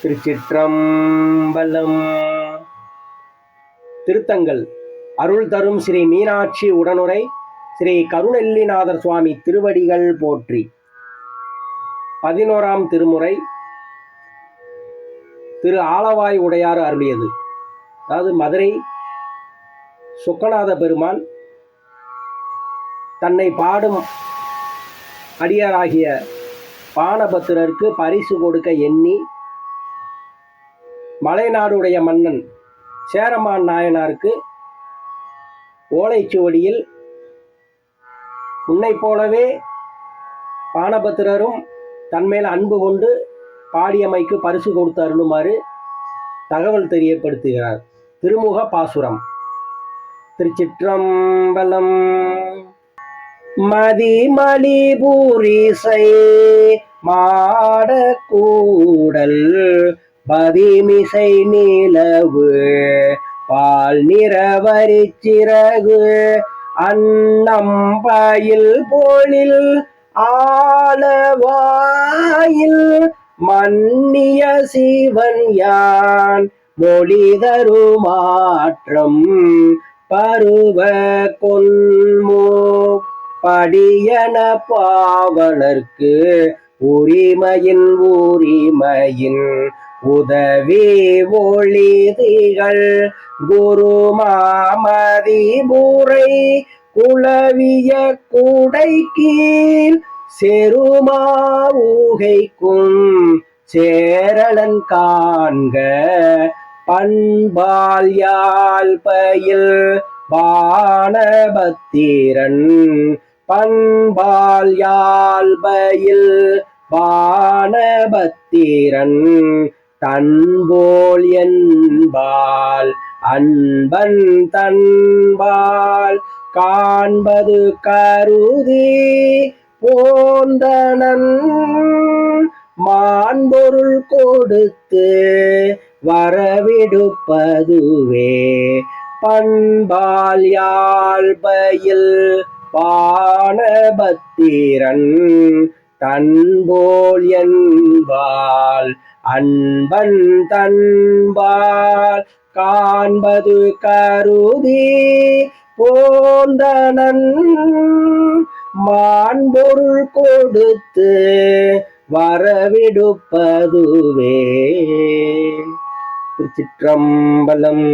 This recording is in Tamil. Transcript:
திருச்சிற்றம்பலம். திருத்தங்கள். அருள் தரும் ஸ்ரீ மீனாட்சி உடனுரை ஸ்ரீ கருணெல்லிநாதர் சுவாமி திருவடிகள் போற்றி. பதினோராம் திருமுறை திரு ஆலவாய் உடையார் அருளியது. அதாவது மதுரை சுக்கநாத பெருமான் தன்னை பாடும் அடியாராகிய பானபத்திரருக்கு பரிசு கொடுக்க எண்ணி மலைநாடுடைய மன்னன் சேரமான் நாயனாருக்கு ஓலைச்சுவடியில் உன்னை போலவே பானபத்திரரும் தன்மேல் அன்பு கொண்டு பாடியமைக்கு பரிசு கொடுத்து அருளுமாறு தகவல் தெரியப்படுத்துகிறார். திருமுக பாசுரம். திருச்சிற்றம்பலம். மதிமலி பூரிசை மாடக்கூடல் பதிமிசை நிலவு பால் நிறவரி சிறகு அன்னம் பயில் போலில் ஆலவாயில் மன்னிய சிவன் யான் மொழி தருமாற்றம் பருவ கொன்மோ படியன பாவலர்க்கு உரிமையின் உரிமையின் உதவி ஒளிதிகள் குரு மாமதி பூரை குளவிய கூடை கீழ் செருமா ஊகைக்கும் சேரலன் காண்க. பண்பால் யாழ் பயில் பானபத்திரன் பண்பால் யாழ்பயில் பானபத்திரன் தன்போல் என்பால் அன்பன் தன்பால் காண்பது கருதி போந்தனன் மான்பொருள் கொடுத்து வரவிடுப்பதுவே பண்பால் யாழ்பையில் பானபத்திரன். தன்போல் என்பால் அன்பன் தன்பால் காண்பது கருதி போந்தனன் மான்பொருள் கொடுத்து வரவிடுப்பதுவே. திருச்சிற்றம்பலம்.